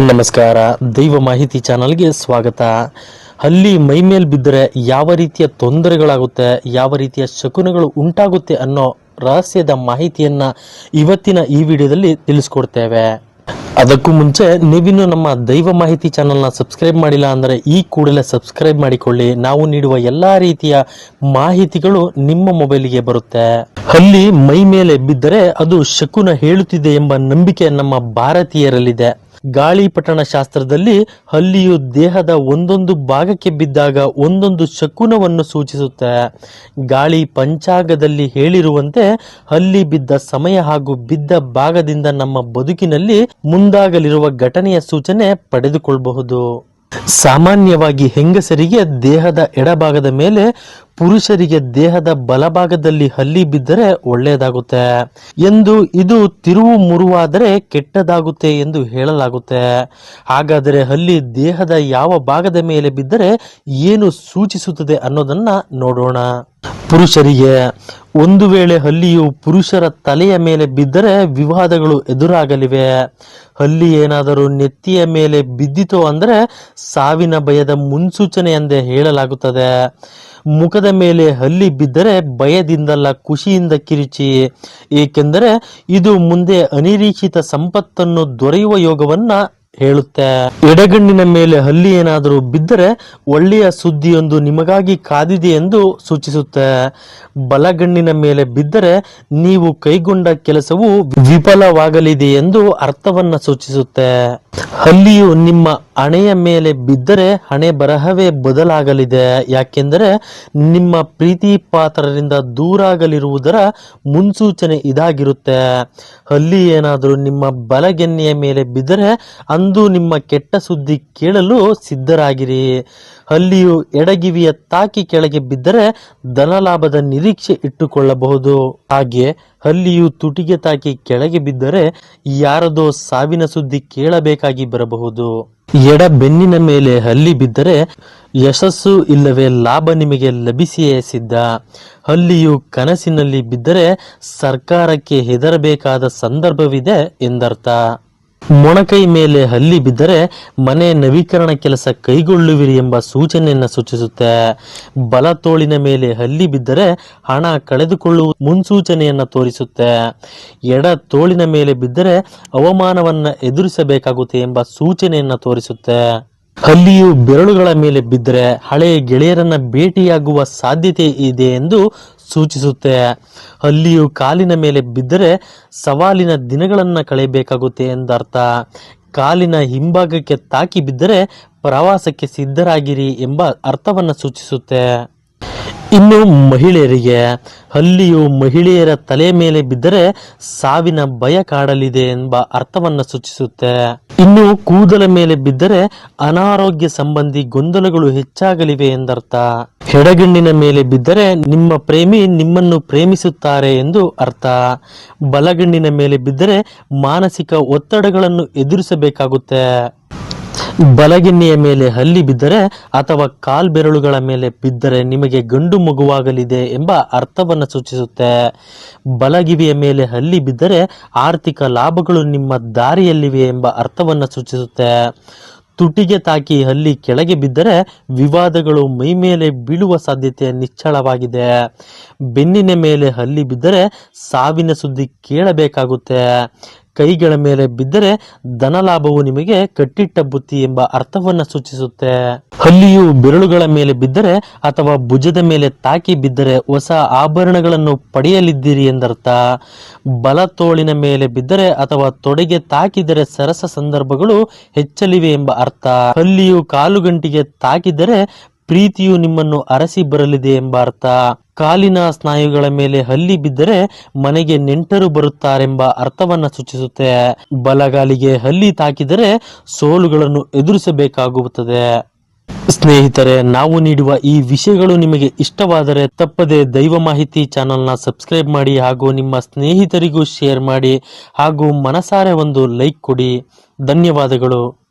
ನಮಸ್ಕಾರ. ದೈವ ಮಾಹಿತಿ ಚಾನಲ್ಗೆ ಸ್ವಾಗತ. ಹಲ್ಲಿ ಮೈಮೇಲೆ ಬಿದ್ದರೆ ಯಾವ ರೀತಿಯ ತೊಂದರೆಗಳಾಗುತ್ತೆ, ಯಾವ ರೀತಿಯ ಶಕುನಗಳು ಉಂಟಾಗುತ್ತೆ ಅನ್ನೋ ರಹಸ್ಯದ ಮಾಹಿತಿಯನ್ನ ಇವತ್ತಿನ ಈ ವಿಡಿಯೋದಲ್ಲಿ ತಿಳಿಸ್ಕೊಡ್ತೇವೆ. ಅದಕ್ಕೂ ಮುಂಚೆ ನೀವಿನ್ನು ನಮ್ಮ ದೈವ ಮಾಹಿತಿ ಚಾನಲ್ನ ಸಬ್ಸ್ಕ್ರೈಬ್ ಮಾಡಿಲ್ಲ ಅಂದರೆ ಈ ಕೂಡಲೇ ಸಬ್ಸ್ಕ್ರೈಬ್ ಮಾಡಿಕೊಳ್ಳಿ. ನಾವು ನೀಡುವ ಎಲ್ಲ ರೀತಿಯ ಮಾಹಿತಿಗಳು ನಿಮ್ಮ ಮೊಬೈಲಿಗೆ ಬರುತ್ತೆ. ಅಲ್ಲಿ ಮೈ ಮೇಲೆ ಬಿದ್ದರೆ ಅದು ಶಕುನ ಹೇಳುತ್ತಿದೆ ಎಂಬ ನಂಬಿಕೆ ನಮ್ಮ ಭಾರತೀಯರಲ್ಲಿದೆ. ಗಾಳಿಪಟಣ ಶಾಸ್ತ್ರದಲ್ಲಿ ಹಲ್ಲಿಯು ದೇಹದ ಒಂದೊಂದು ಭಾಗಕ್ಕೆ ಬಿದ್ದಾಗ ಒಂದೊಂದು ಶಕುನವನ್ನು ಸೂಚಿಸುತ್ತೆ. ಗಾಳಿ ಪಂಚಾಂಗದಲ್ಲಿ ಹೇಳಿರುವಂತೆ ಹಲ್ಲಿ ಬಿದ್ದ ಸಮಯ ಹಾಗೂ ಬಿದ್ದ ಭಾಗದಿಂದ ನಮ್ಮ ಬದುಕಿನಲ್ಲಿ ಮುಂದಾಗಲಿರುವ ಘಟನೆಯ ಸೂಚನೆ ಪಡೆದುಕೊಳ್ಳಬಹುದು ಸಾಮಾನ್ಯವಾಗಿ ಹೆಂಗಸರಿಗೆ ದೇಹದ ಎಡಭಾಗದ ಮೇಲೆ ಪುರುಷರಿಗೆ ದೇಹದ ಬಲಭಾಗದಲ್ಲಿ ಹಲ್ಲಿ ಬಿದ್ದರೆ ಒಳ್ಳೆಯದಾಗುತ್ತೆ. ಎಂದು ಇದು ತಿರುವು ಮುರುವಾದರೆ ಕೆಟ್ಟದಾಗುತ್ತೆ ಎಂದು ಹೇಳಲಾಗುತ್ತೆ. ಹಾಗಾದರೆ ಹಲ್ಲಿ ದೇಹದ ಯಾವ ಭಾಗದ ಮೇಲೆ ಬಿದ್ದರೆ ಏನು ಸೂಚಿಸುತ್ತದೆ ಅನ್ನೋದನ್ನ ನೋಡೋಣ. ಪುರುಷರಿಗೆ ಒಂದು ವೇಳೆ ಹಲ್ಲಿಯು ಪುರುಷರ ತಲೆಯ ಮೇಲೆ ಬಿದ್ದರೆ ವಿವಾದಗಳು ಎದುರಾಗಲಿವೆ. ಹಲ್ಲಿ ಏನಾದರೂ ನೆತ್ತಿಯ ಮೇಲೆ ಬಿದ್ದಿತು ಅಂದರೆ ಸಾವಿನ ಭಯದ ಮುನ್ಸೂಚನೆ ಎಂದೇ ಹೇಳಲಾಗುತ್ತದೆ. ಮುಖದ ಮೇಲೆ ಹಲ್ಲಿ ಬಿದ್ದರೆ ಭಯದಿಂದಲ್ಲ ಖುಷಿಯಿಂದ ಕಿರಿಚಿ. ಏಕೆಂದರೆ ಇದು ಮುಂದೆ ಅನಿರೀಕ್ಷಿತ ಸಂಪತ್ತನ್ನು ದೊರೆಯುವ ಯೋಗವನ್ನ ಹೇಳುತ್ತೆ, ಎಡಗಣ್ಣಿನ ಮೇಲೆ ಹಲ್ಲಿ ಏನಾದರೂ ಬಿದ್ದರೆ ಒಳ್ಳೆಯ ಸುದ್ದಿಯೊಂದು ನಿಮಗಾಗಿ ಕಾದಿದೆ ಎಂದು ಸೂಚಿಸುತ್ತೆ, ಬಲಗಣ್ಣಿನ ಮೇಲೆ ಬಿದ್ದರೆ ನೀವು ಕೈಗೊಂಡ ಕೆಲಸವು ವಿಫಲವಾಗಲಿದೆ ಎಂದು ಅರ್ಥವನ್ನ ಸೂಚಿಸುತ್ತೆ, ಹಲ್ಲಿಯು ನಿಮ್ಮ ಹಣೆಯ ಮೇಲೆ ಬಿದ್ದರೆ ಹಣೆ ಬರಹವೇ ಬದಲಾಗಲಿದೆ. ಯಾಕೆಂದರೆ ನಿಮ್ಮ ಪ್ರೀತಿ ಪಾತ್ರರಿಂದ ದೂರಾಗಲಿರುವುದರ ಮುನ್ಸೂಚನೆ ಇದಾಗಿರುತ್ತೆ. ಅಲ್ಲಿ ಏನಾದರೂ ನಿಮ್ಮ ಬಲಗೆನ್ನೆಯ ಮೇಲೆ ಬಿದ್ದರೆ ಅಂದು ನಿಮ್ಮ ಕೆಟ್ಟ ಸುದ್ದಿ ಕೇಳಲು ಸಿದ್ಧರಾಗಿರಿ. ಅಲ್ಲಿಯು ಎಡಗಿವಿಯ ತಾಕಿ ಕೆಳಗೆ ಬಿದ್ದರೆ ಧನಲಾಭದ ನಿರೀಕ್ಷೆ ಇಟ್ಟುಕೊಳ್ಳಬಹುದು. ಹಾಗೆ ಅಲ್ಲಿಯು ತುಟಿಗೆ ತಾಕಿ ಕೆಳಗೆ ಬಿದ್ದರೆ ಯಾರದೋ ಸಾವಿನ ಸುದ್ದಿ ಕೇಳಬೇಕಾಗಿ ಬರಬಹುದು. ಎಡ ಬೆನ್ನಿನ ಮೇಲೆ ಹಲ್ಲಿ ಬಿದ್ದರೆ ಯಶಸ್ಸು ಇಲ್ಲವೇ ಲಾಭ ನಿಮಗೆ ಲಭಿಸಿಯೇ ಸಿದ್ಧ. ಹಲ್ಲಿಯು ಕನಸಿನಲ್ಲಿ ಬಿದ್ದರೆ ಸರ್ಕಾರಕ್ಕೆ ಹೆದರಬೇಕಾದ ಸಂದರ್ಭವಿದೆ ಎಂದರ್ಥ. ಮೊಣಕೈ ಮೇಲೆ ಹಲ್ಲಿ ಬಿದ್ದರೆ ಮನೆ ನವೀಕರಣ ಕೆಲಸ ಕೈಗೊಳ್ಳುವಿರಿ ಎಂಬ ಸೂಚನೆಯನ್ನು ಸೂಚಿಸುತ್ತೆ. ಬಲ ತೋಳಿನ ಮೇಲೆ ಹಲ್ಲಿ ಬಿದ್ದರೆ ಹಣ ಕಳೆದುಕೊಳ್ಳುವ ಮುನ್ಸೂಚನೆಯನ್ನು ತೋರಿಸುತ್ತೆ. ಎಡ ತೋಳಿನ ಮೇಲೆ ಬಿದ್ದರೆ ಅವಮಾನವನ್ನು ಎದುರಿಸಬೇಕಾಗುತ್ತೆ ಎಂಬ ಸೂಚನೆಯನ್ನು ತೋರಿಸುತ್ತೆ. ಹಲ್ಲಿಯು ಬೆರಳುಗಳ ಮೇಲೆ ಬಿದ್ದರೆ ಹಳೆಯ ಗೆಳೆಯರನ್ನ ಭೇಟಿಯಾಗುವ ಸಾಧ್ಯತೆ ಇದೆ ಎಂದು ಸೂಚಿಸುತ್ತೆ. ಹಲ್ಲಿಯು ಕಾಲಿನ ಮೇಲೆ ಬಿದ್ದರೆ ಸವಾಲಿನ ದಿನಗಳನ್ನು ಕಳೆಯಬೇಕಾಗುತ್ತೆ ಎಂದರ್ಥ. ಕಾಲಿನ ಹಿಂಭಾಗಕ್ಕೆ ತಾಕಿ ಬಿದ್ದರೆ ಪ್ರವಾಸಕ್ಕೆ ಸಿದ್ಧರಾಗಿರಿ ಎಂಬ ಅರ್ಥವನ್ನು ಸೂಚಿಸುತ್ತೆ. ಇನ್ನು ಮಹಿಳೆಯರಿಗೆ ಹಲ್ಲಿಯು ಮಹಿಳೆಯರ ತಲೆ ಮೇಲೆ ಬಿದ್ದರೆ ಸಾವಿನ ಭಯ ಕಾಡಲಿದೆ ಎಂಬ ಅರ್ಥವನ್ನು ಸೂಚಿಸುತ್ತೆ. ಇನ್ನು ಕೂದಲ ಮೇಲೆ ಬಿದ್ದರೆ ಅನಾರೋಗ್ಯ ಸಂಬಂಧಿ ಗೊಂದಲಗಳು ಹೆಚ್ಚಾಗಲಿವೆ ಎಂದರ್ಥ. ಹೆಡಗಣ್ಣಿನ ಮೇಲೆ ಬಿದ್ದರೆ ನಿಮ್ಮ ಪ್ರೇಮಿ ನಿಮ್ಮನ್ನು ಪ್ರೇಮಿಸುತ್ತಾರೆ ಎಂದು ಅರ್ಥ. ಬಲಗಣ್ಣಿನ ಮೇಲೆ ಬಿದ್ದರೆ ಮಾನಸಿಕ ಒತ್ತಡಗಳನ್ನು ಎದುರಿಸಬೇಕಾಗುತ್ತೆ. ಬಲಗೆನ್ನೆಯ ಮೇಲೆ ಹಲ್ಲಿ ಬಿದ್ದರೆ ಅಥವಾ ಕಾಲ್ಬೆರಳುಗಳ ಮೇಲೆ ಬಿದ್ದರೆ ನಿಮಗೆ ಗಂಡು ಮಗುವಾಗಲಿದೆ ಎಂಬ ಅರ್ಥವನ್ನು ಸೂಚಿಸುತ್ತೆ. ಬಲಗಿವಿಯ ಮೇಲೆ ಹಲ್ಲಿ ಬಿದ್ದರೆ ಆರ್ಥಿಕ ಲಾಭಗಳು ನಿಮ್ಮ ದಾರಿಯಲ್ಲಿವೆ ಎಂಬ ಅರ್ಥವನ್ನು ಸೂಚಿಸುತ್ತೆ. ತುಟಿಗೆ ತಾಕಿ ಹಲ್ಲಿ ಕೆಳಗೆ ಬಿದ್ದರೆ ವಿವಾದಗಳು ಮೈ ಮೇಲೆ ಬೀಳುವ ಸಾಧ್ಯತೆ ನಿಚ್ಚಳವಾಗಿದೆ. ಬೆನ್ನಿನ ಮೇಲೆ ಹಲ್ಲಿ ಬಿದ್ದರೆ ಸಾವಿನ ಸುದ್ದಿ ಕೇಳಬೇಕಾಗುತ್ತೆ. ಕೈಗಳ ಮೇಲೆ ಬಿದ್ದರೆ ಧನಲಾಭವು ನಿಮಗೆ ಕಟ್ಟಿಟ್ಟ ಬುತ್ತಿ ಎಂಬ ಅರ್ಥವನ್ನ ಸೂಚಿಸುತ್ತೆ. ಹಲ್ಲಿಯು ಬೆರಳುಗಳ ಮೇಲೆ ಬಿದ್ದರೆ ಅಥವಾ ಭುಜದ ಮೇಲೆ ತಾಕಿ ಬಿದ್ದರೆ ಹೊಸ ಆಭರಣಗಳನ್ನು ಪಡೆಯಲಿದ್ದೀರಿ ಎಂದರ್ಥ. ಬಲ ತೋಳಿನ ಮೇಲೆ ಬಿದ್ದರೆ ಅಥವಾ ತೊಡೆಗೆ ತಾಕಿದರೆ ಸರಸ ಸಂದರ್ಭಗಳು ಹೆಚ್ಚಲಿವೆ ಎಂಬ ಅರ್ಥ. ಹಲ್ಲಿಯು ಕಾಲುಗಂಟಿಗೆ ತಾಕಿದರೆ ಪ್ರೀತಿಯು ನಿಮ್ಮನ್ನು ಅರಸಿ ಬರಲಿದೆ ಎಂಬ ಅರ್ಥ. ಕಾಲಿನ ಸ್ನಾಯುಗಳ ಮೇಲೆ ಹಲ್ಲಿ ಬಿದ್ದರೆ ಮನೆಗೆ ನೆಂಟರು ಬರುತ್ತಾರೆಂಬ ಅರ್ಥವನ್ನ ಸೂಚಿಸುತ್ತೆ. ಬಲಗಾಲಿಗೆ ಹಲ್ಲಿ ತಾಕಿದರೆ ಸೋಲುಗಳನ್ನು ಎದುರಿಸಬೇಕಾಗುತ್ತದೆ. ಸ್ನೇಹಿತರೆ, ನಾವು ನೀಡುವ ಈ ವಿಷಯಗಳು ನಿಮಗೆ ಇಷ್ಟವಾದರೆ ತಪ್ಪದೆ ದೈವ ಮಾಹಿತಿ ಚಾನಲ್ನ ಸಬ್ಸ್ಕ್ರೈಬ್ ಮಾಡಿ ಹಾಗೂ ನಿಮ್ಮ ಸ್ನೇಹಿತರಿಗೂ ಶೇರ್ ಮಾಡಿ ಹಾಗೂ ಮನಸಾರೆ ಒಂದು ಲೈಕ್ ಕೊಡಿ. ಧನ್ಯವಾದಗಳು.